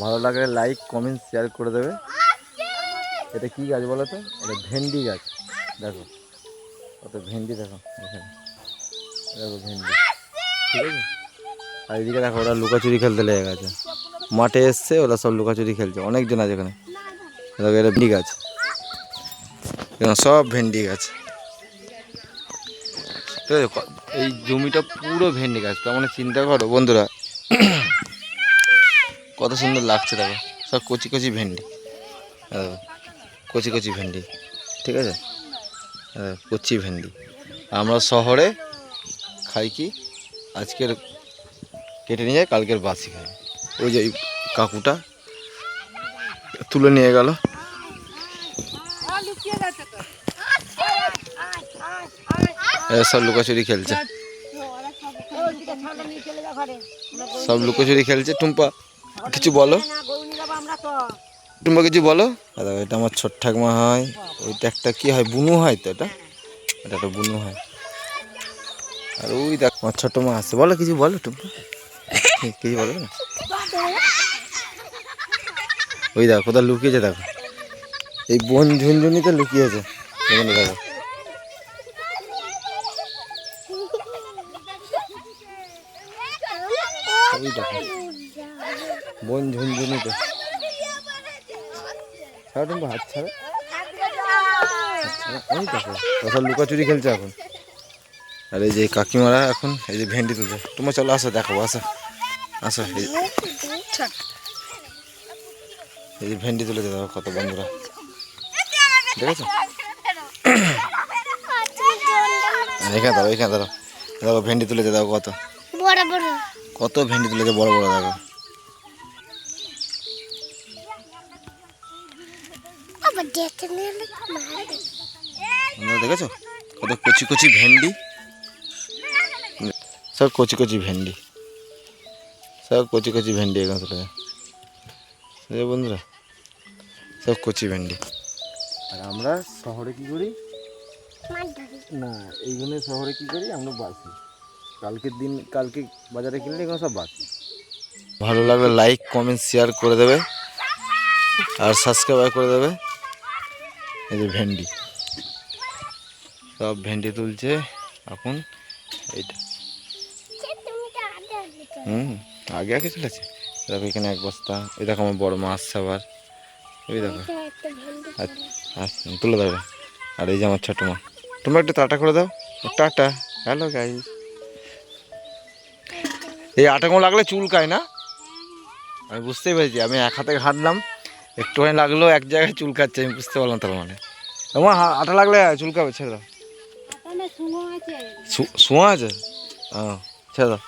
ভালো লাগলে like comment share করে দেবে। এটা কি গাছ বলো তো? এটা ভেন্ডি গাছ। দেখো, কত ভেন্ডি দেখো এখানে দেখো ভেন্ডি। ঠিক আছে? আর এদিকে দেখো, ওরা লুকাচুরি খেলতে লেগে গেছে। মাঠে এসছে, ওরা সব লুকাচুরি খেলছে। অনেকজন আছে এখানে। দেখো, এটা ভেন্ডি গাছ। সব ভেন্ডি গাছ। ঠিক আছে? এই জমিটা পুরো ভেন্ডি গাছ, তার মানে চিন্তা করো বন্ধুরা। কত সুন্দর লাগছে দেখো। সব কচি কচি ভেন্ডি। দেখো, কচি কচি ভেন্ডি ঠিক আছে? কচি ভেন্ডি। আমরা শহরে খাই কি? আজকের কেটে নিয়ে যায় কালকের বাসি খাই। ওই যে কাকুটা তুলে নিয়ে গেল। সব লুকাচুরি খেলছে। সব লুকোচুরি খেলছে টুম্পা। কিছু বলো? টুম্পা কিছু বলো? দেখো, এটা আমার ছোট ঠাকমা হয়। ওইটা একটা কি হয়? বুনু হয় তো এটা? এটা একটা বুনু হয়। আর ওই দেখ আমার ছোট মা আছে। বলো কিছু বলো টুম্পা কিছু বলো না? ওই দেখো কোথায় লুকিয়েছে দেখো। এই বন ঝুনঝুনিতে লুকিয়েছে। দেখো ওই দেখো বন ঝুনঝুনিতে। ছাড়ো টুম্পা হাত ছাড়ো। ওই দেখো ওরা লুকাচুরি খেলছে এখন। আর এই যে কাকিমারা এখন এই যে ভেন্ডি তুলছে। তোমার চলো আসো দেখো আসো। আসো এই এই যে ভেন্ডি তুলেছে দেখো কত বন্ধুরা। দেখেছ? এখানে দাও এখানে দাও দেখো ভেন্ডি তুলেছে দেখো কত। বড় বড়। কত ভেন্ডি তুলেছে বড় বড় দেখো। দেখেছ? কত কচি কচি ভেন্ডি? সব কচি কচি ভেন্ডি। সব কচি কচি ভেন্ডি এখানে চলে যায় বন্ধুরা সব কচি ভেন্ডি। আর আমরা শহরে কি করি? না এইগুলো শহরে কি করি? আমরা বাসি। কালকের দিন, কালকে বাজারে কিনলে এগুলো সব বাসি ভালো লাগলে লাইক কমেন্ট শেয়ার করে দেবে। আর সাবস্ক্রাইব করে দেবে। এই যে ভেন্ডি। সব ভেন্ডি তুলছে এখন। এইটা। হুম, আগে আগে চলেছে দেখো এখানে এক বস্তা। ওই দেখো আমার বড় মাছ আসছে আবার। ওই দেখো। আচ্ছা তুলে দেবে। আর এই যে আমার ছোটো মা। তোমরা একটু টাটা করে দাও। টাটা। হ্যালো গাই এই আটাগুলো লাগলে চুলকায় না? আমি বুঝতেই পেরেছি আমি এক হাতে ঘাটলাম একটুখানি লাগল এক জায়গায় চুলকাচ্ছে আমি বুঝতে পারলাম তার মানে। আমার আটা লাগলে চুলকাবে ছেড়ে দাও। শোয়া আছে। ও ছেড়ে দাও।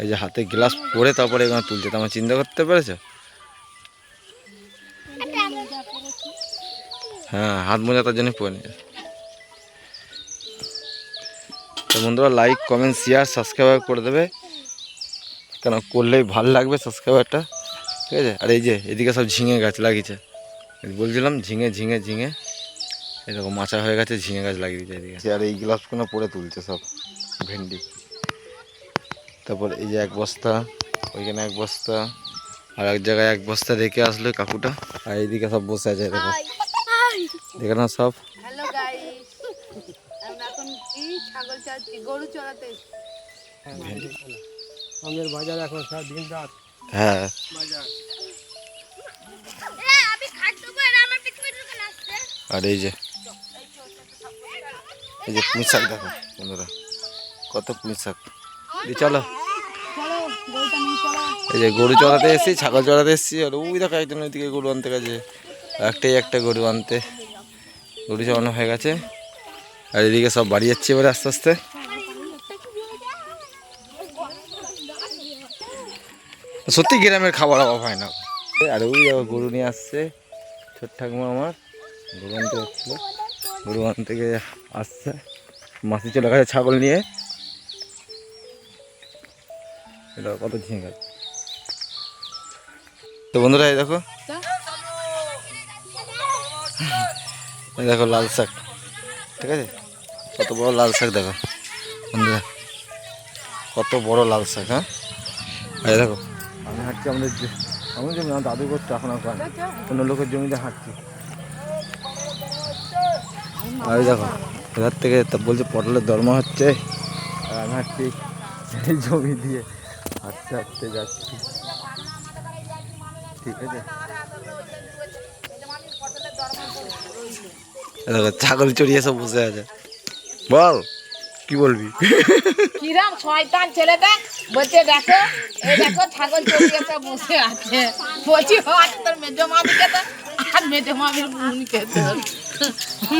এই যে হাতে গ্লাস পরে তারপরে এখানে তুলছে তো আমার চিন্তা করতে পেরেছ? হ্যাঁ হাত মোজা তার জন্য পরে নিয়ে তো বন্ধুরা লাইক কমেন্ট শেয়ার সাবস্ক্রাইব করে দেবে। কেন করলেই ভালো লাগবে সাবস্ক্রাইবারটা ঠিক আছে? আর এই যে এদিকে সব ঝিঙে গাছ লাগিয়েছে। বলছিলাম ঝিঙে ঝিঙে ঝিঙে। এরকম মাচা হয়ে গেছে ঝিঙে গাছ লাগিয়ে দিয়েছে এদিকে। আর এই গ্লাসগুলো পরে তুলছে সব ভেন্ডি। তারপর এই যে এক বস্তা ওইখানে এক বস্তা আর এক জায়গায় এক বস্তা রেখে আসলো কাকুটা। আর এইদিকে সব বসে আছে দেখো। দেখে না সব। গরু চড়াতে আমের বাজার এখন সারা দিন রাত। হ্যাঁ। বাজার। আর এই যে এই যে পুঁই শাক দেখো বন্ধুরা কত পুঁই শাক চলো। এই যে গরু চড়াতে এসেছি ছাগল চড়াতে এসেছি আর ওই দেখো একজন ওইদিকে গরু আনতে গেছে। একটাই একটা গরু আনতে। গরু চড়ানো হয়ে গেছে। আর এদিকে সব বাড়ি যাচ্ছে এবারে আস্তে আস্তে। সত্যি গ্রামের খাবার অভাব হয় না। আর ওই দেখো গরু নিয়ে আসছে, ছোট ঠাকুমা আমার, গরু আনতে যাচ্ছিল। গরু গিয়ে আসছে। মাসি চলে গেছে ছাগল নিয়ে। এটা কত ঝিঙে গাছ তো বন্ধুরা, এই দেখো। দেখো লাল শাক। ঠিক আছে? কত বড় লাল শাক দেখো। বন্ধুরা কত বড় লাল শাক হ্যাঁ? এই দেখো। আমি হাঁটছি আমাদের যে- জমি আমার দাদু করছে এখন আর অন্য লোকের জমিতে হাঁটছি। আর দেখো এধার থেকে তা বলছে পটলের দরমা হচ্ছে। আর আমি হাঁটছি জমি দিয়ে। হাঁটতে হাঁটতে যাচ্ছি। ঠিক আছে? দেখো ছাগল চড়িয়ে সব বসে আছে। বল কি বলবি? কিরাম শয়তান ছেলেটা বলছে দেখো এই দেখো ছাগল চড়িয়েছে বসে আছে। বলছি হয় তোর মেজো মামিকে তো আর মেজো মামির বোনকে তোর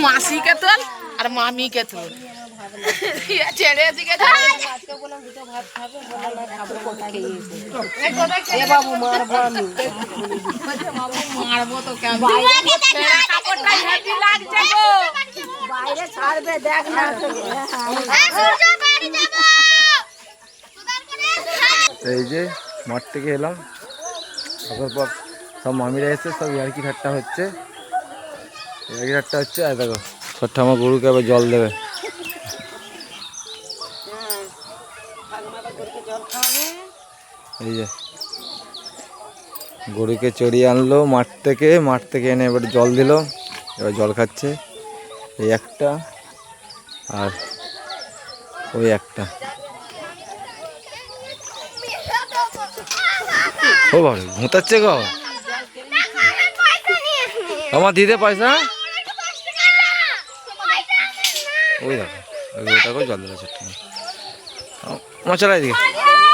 মাসিকে তোর আর মামিকে তোর ছেড়ে দিকে বাবু মারবো আমি। মারবো তো কেমন লাগছে গো। বাইরে ছাড়বে দেখ না এই যে মাঠ থেকে এলাম। আসার পর সব মামিরা এসে সব ইয়ার্কি ঠাট্টা হচ্ছে। ইয়ার্কি ঠাট্টা হচ্ছে আর দেখো ছোট্ট আমার গরুকে আবার জল দেবে। এই যে গরুকে চড়িয়ে আনলো মাঠ থেকে মাঠ থেকে এনে এবার জল দিল এবার জল খাচ্ছে। এই একটা আর ওই একটা। ও বাবা ঘুঁতাচ্ছে গো। আমার দিতে পয়সা? ওই দেখো ওই ওটা করে জল দিলে ছোট্ট চলা এদিকে।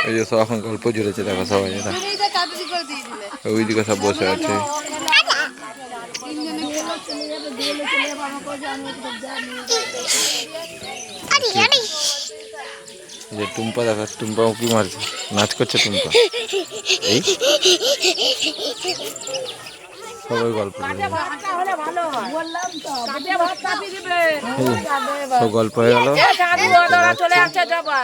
এই যে সব এখন গল্প জুড়েছে দেখো সবাই ওইদিকে সব বসে আছে এই যে টুম্পা দেখো টুম্পা উঁকি মারছে? নাচ করছে টুম্পা? এই? সবাই গল্প সব গল্প হয়ে গেল। চলে আসছে যাবা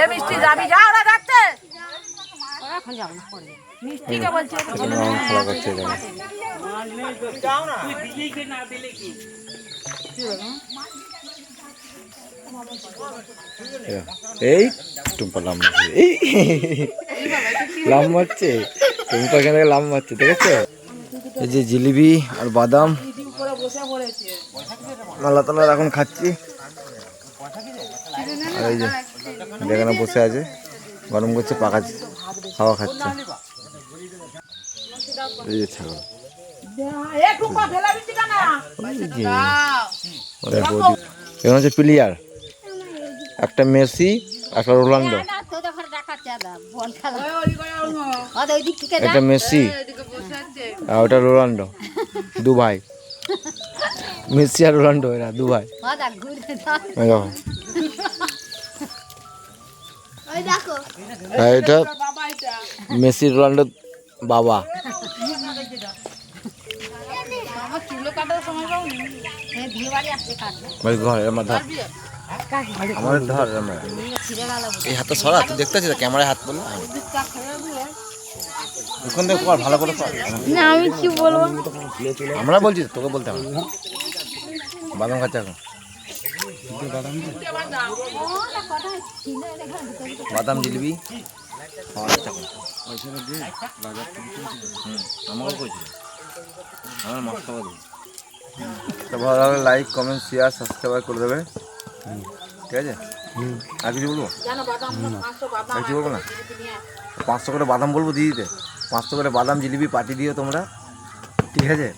এ মিষ্টি যাবি, যা ওরা এই টুম্পা লাম এই। লাম মারছে। টুম্পা থেকে লাম মারছে, দেখেছ? এই যে জিলিপি আর বাদাম। মালা তালা এখন খাচ্ছি। আর এই যে যেখানে বসে আছে গরম করছে পাকা খাওয়া খাচ্ছে। এই যে ছাগল। এখানে হচ্ছে প্লেয়ার। একটা মেসি একটা রোনাল্ডো একটা মেসি আর ওটা রোনাল্ডো দু ভাই মেসি আর রোনাল্ডো এরা দু ভাই আর এটা মেসি রোনাল্ডো বাবা। আমার চুলো কাটার সময় পাবো ভাই ঘর ধর। আমার ধর আমার। এই হাতটা সরা তুই দেখতে পাচ্ছিস ক্যামেরায় হাত থেকে কর ভালো করে কর। না আমি কি বলব? আমরা বলছি তোকে বলতে হবে। বাদাম খাচ্ছে এখন। বাদাম জিলিপি খাওয়া যাচ্ছে হুম, আমাকেও করেছিল আমার মাছ তো ভালো লাগলে লাইক কমেন্ট শেয়ার সাবস্ক্রাইব করে দেবে। ঠিক আছে? আর কিছু বলব? আর কিছু বলব না? পাঁচশো করে বাদাম বলব দিয়ে দিতে পাঁচশো করে বাদাম জিলিপি পাঠিয়ে দিও তোমরা। ঠিক আছে?